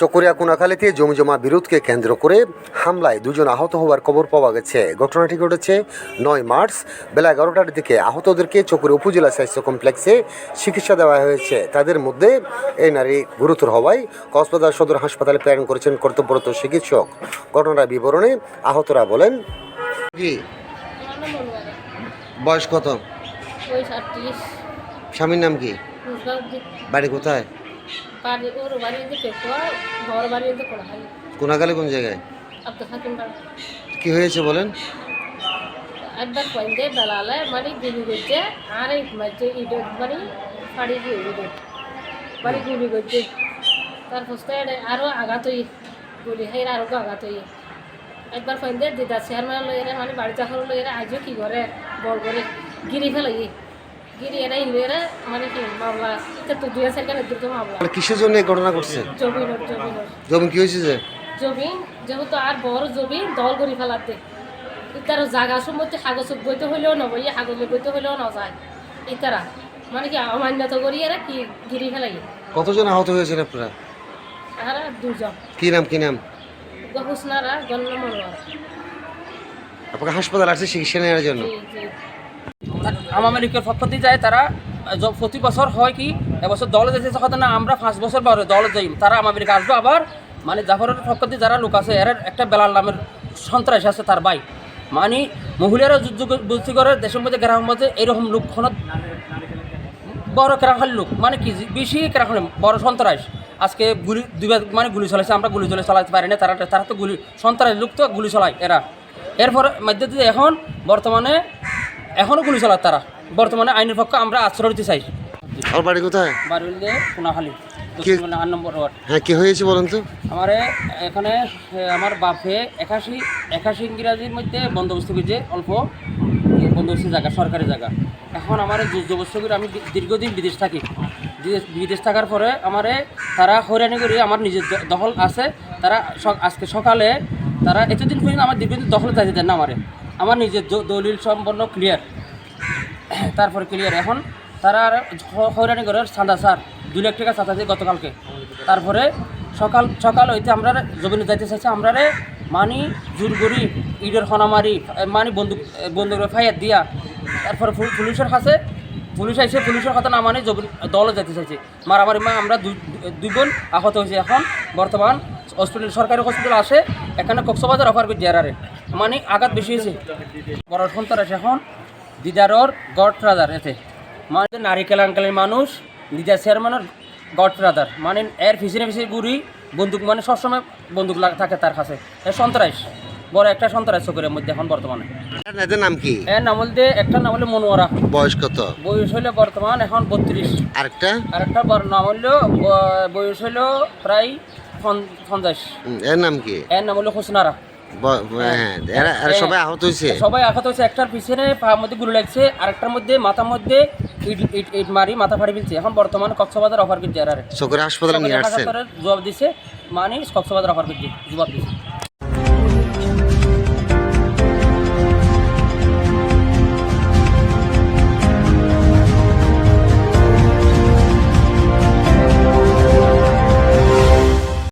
চকরিয়া কোনাখালীতে জমিজমা বিরোধকে কেন্দ্র করে হামলায় দুজন আহত হওয়ার খবর পাওয়া গেছে। ঘটনাটি ঘটেছে নয় মার্চ বেলা এগারোটার দিকে। আহতদেরকে চকরিয়া উপজেলা স্বাস্থ্য কমপ্লেক্সে চিকিৎসা দেওয়া হয়েছে। তাদের মধ্যে এই নারী গুরুতর হওয়ায় কক্সবাজার সদর হাসপাতালে প্রেরণ করেছেন কর্তব্যরত চিকিৎসক। ঘটনার বিবরণে আহতরা বলেন বয়স কত? স্বামীর নাম কি? বাড়ি কোথায়? বাড়ি ওর বাড়ি দিকে কোয়া বড় বাড়ি দিকে কোয়া হয় কোনাখালী কোন জায়গায়? আব্দুল হাকিম পাড়া। কি হয়েছে বলেন? একবার কইন্দে বেলালে মানে গুলি করছে আর এই মাঝে ইডে মানে ফাড়ি দিয়ে ইডে মানে গুলি করছে তার ফসতে আরও আঘাত হই। গুলি হয় আরও আঘাত হই। একবার কইন্দে দিদা চেয়ারম্যান লই এরা মানে বাড়ি চাকর লই এরা আজও কি করে বল করে গিরি ফেলাই মানে কি মামলা তো দুই হাজার কেন দুটো মামলা মানে কিসের জন্য এই ঘটনা ঘটছে? জমিনের জমিনের জমি কি হয়েছে যে? জমি যেহেতু আর বড় জমি দল করে ফেলাতে। ইতার জাগা সম্বন্ধে কাগজ বইতে হইলেও নবই কাগজ বইতে হইলেও না যায়। ইতারা মানে কি অমান্যত করি এরা কি গিরি ফেলাই কতজন আহত হয়েছেন আপনারা? আর দুজন। কি নাম কি নাম? গহুসনারা গণ্য মনোয়ারা। আপনাকে হাসপাতাল আসছে চিকিৎসা নেওয়ার জন্য? জি জি। লীগের পক্ষ থেকে যায়, তারা প্রতি বছর হয় কি, এবছর দলে যেতে কথা না, আমরা পাঁচ বছর পরে দলে যাই তারা লীগ আসবে আবার মানে জাফরের পক্ষ থেকে যারা লোক আছে, এর একটা বেলাল নামের সন্ত্রাস আছে তার ভাই। মানে মহিলারা যুদ্ধ বুদ্ধি করে, দেশের মধ্যে গ্রামের মধ্যে এরকম লোক বড় কেরাখালি লোক মানে কি বেশি কেরাখালি বড় সন্ত্রাস। আজকে গুলি দুইবার মানে গুলি চলাইছে, আমরা গুলি চলে চালাতে পারি না, তারা তারা তো গুলি সন্ত্রাস লোক তো গুলি চালায় এরা। এরপর মধ্যে দিয়ে এখন বর্তমানে এখনও গুলি চালায় তারা। বর্তমানে আইনের পক্ষে আমরা আশ্রয় দিতে চাই। আর বাড়ি কোথায়? বারুইলে কোনাখালী কি- আট নম্বর ওয়ার্ড হ্যাঁ কি হয়েছে বলুন তো? আমার এখানে আমার বাপে একাশি একাশি ইংরাজির মধ্যে বন্দোবস্ত করছে অল্প এ, বন্দোবস্ত জায়গা সরকারি জায়গা। এখন আমার যুদ্ধবস্ত করে আমি দীর্ঘদিন বিদেশ থাকি। বিদেশ- বিদেশ থাকার পরে আমারে তারা হয়রানি করে আমার নিজের দখল আছে। তারা আজকে সকালে তারা এতদিন পর্যন্ত আমার দীর্ঘদিন দখলে চাইতে দেন না আমারে। আমার নিজের দলিল সম্পন্ন ক্লিয়ার তারপরে ক্লিয়ার এখন তারা হয়রানি করে চাঁদা স্যার, দুই লাখ টাকা চাঁদা দিয়ে গতকালকে। তারপরে সকাল সকাল হইতে আমরা জমিনে যাইতে চাইছে, আমরা মানি জোর করি ইটের হনা মারি মানি বন্দুক বন্দুক ফাইয়ার দিয়া তারপরে পুলিশের কাছে পুলিশ আইসে পুলিশের কথা না মানে দলে যেতে চাইছে। মারামারি মা আমরা দুই বোন আহত হয়েছে। এখন বর্তমান হসপিটাল সরকারি হসপিটাল আসে, এখানে কক্সবাজার অফার করে জেরারে মানে আঘাত বেশি হয়েছে। বড় সন্ত্রাস এখন দিদারর গড ফাদার এতে। মানে নারিকেল আঙ্কেলের মানুষ দিদার চেয়ারম্যানের গড ফাদার মানে এর পিছনে পিছিয়ে গুড়ি বন্দুক মানে সবসময় বন্দুক লাগ- থাকে তার কাছে। এ সন্ত্রাস বড় একটা সন্ত্রাস চোখের মধ্যে এখন বর্তমানে। এদের নাম কি? এর নাম বলতে একটা নাম হলো মনোয়ারা। বয়স কত? বয়স হইলে বর্তমান এখন বত্রিশ। আরেকটা? আর একটা বড় নাম হইল ব- বয়স হইল প্রায় পঞ্চ- পঞ্চাশ। এর নাম কি? এর নাম হলো হোসনারা। এরা এরা সবাই আহত হয়েছে সবাই আহত হয়েছে একটার পিছনে পায়ের মধ্যে গুলি লাগছে আরেকটার মধ্যে মাথার মধ্যে ইট ইট ইট মারি মাথা ফাড়ি ফেলছে। এখন বর্তমানে কক্সবাজার অফার করছে আর। হাসপাতালে নিয়ে আসছে জবাব দিছে মানে কক্সবাজার অফার করছে জবাব দিছে।